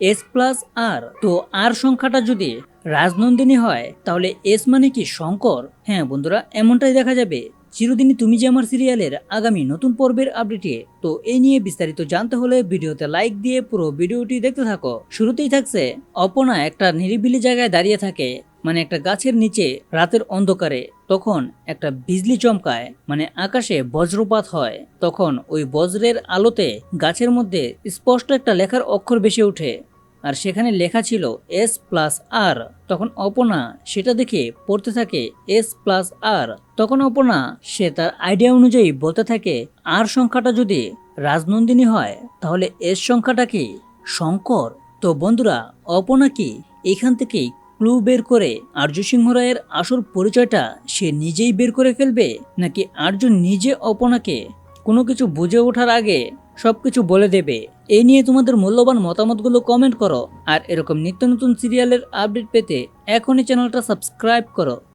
S plus আর তো আর সংখ্যাটা যদি রাজনন্দিনী হয়, তাহলে এস মানে কি শঙ্কর? হ্যাঁ বন্ধুরা, এমনটাই দেখা যাবে। চিরদিনই তুমি যে আমার সিরিয়ালের আগামী নতুন পর্বের আপডেটে তো এই নিয়ে বিস্তারিত জানতে হলে ভিডিওতে লাইক দিয়ে পুরো ভিডিওটি দেখতে থাকো। শুরুতেই থাকছে অপনা একটা নিরিবিলি জায়গায় দাঁড়িয়ে থাকে মানে একটা গাছের নিচে রাতের অন্ধকারে। তখন একটা বিজলি চমকায় মানে আকাশে বজ্রপাত হয়। তখন ওই বজ্রের আলোতে গাছের মধ্যে স্পষ্ট একটা লেখার অক্ষর ভেসে ওঠে। আর সেখানে লেখা ছিল এস প্লাস আর তখন অপনা সেটা দেখে পড়তে থাকে এস প্লাস আর তখন অপনা সে তার আইডিয়া অনুযায়ী বলতে থাকে আর সংখ্যাটা যদি রাজনন্দিনী হয়, তাহলে এস সংখ্যাটা কি শঙ্কর? তো বন্ধুরা অপনা কি এখান থেকেই ক্লু বের করে আর্য সিংহ রায়ের আসল পরিচয়টা সে নিজেই বের করে ফেলবে? নাকি আর্য নিজে অপনাকে কোনো কিছু বুঝে ওঠার আগে সবকিছু বলে দেবে। এই নিয়ে তোমাদের মূল্যবান মতামতগুলো কমেন্ট করো। আর এরকম নিত্য নতুন সিরিয়ালের আপডেট পেতে এখনই চ্যানেলটা সাবস্ক্রাইব করো।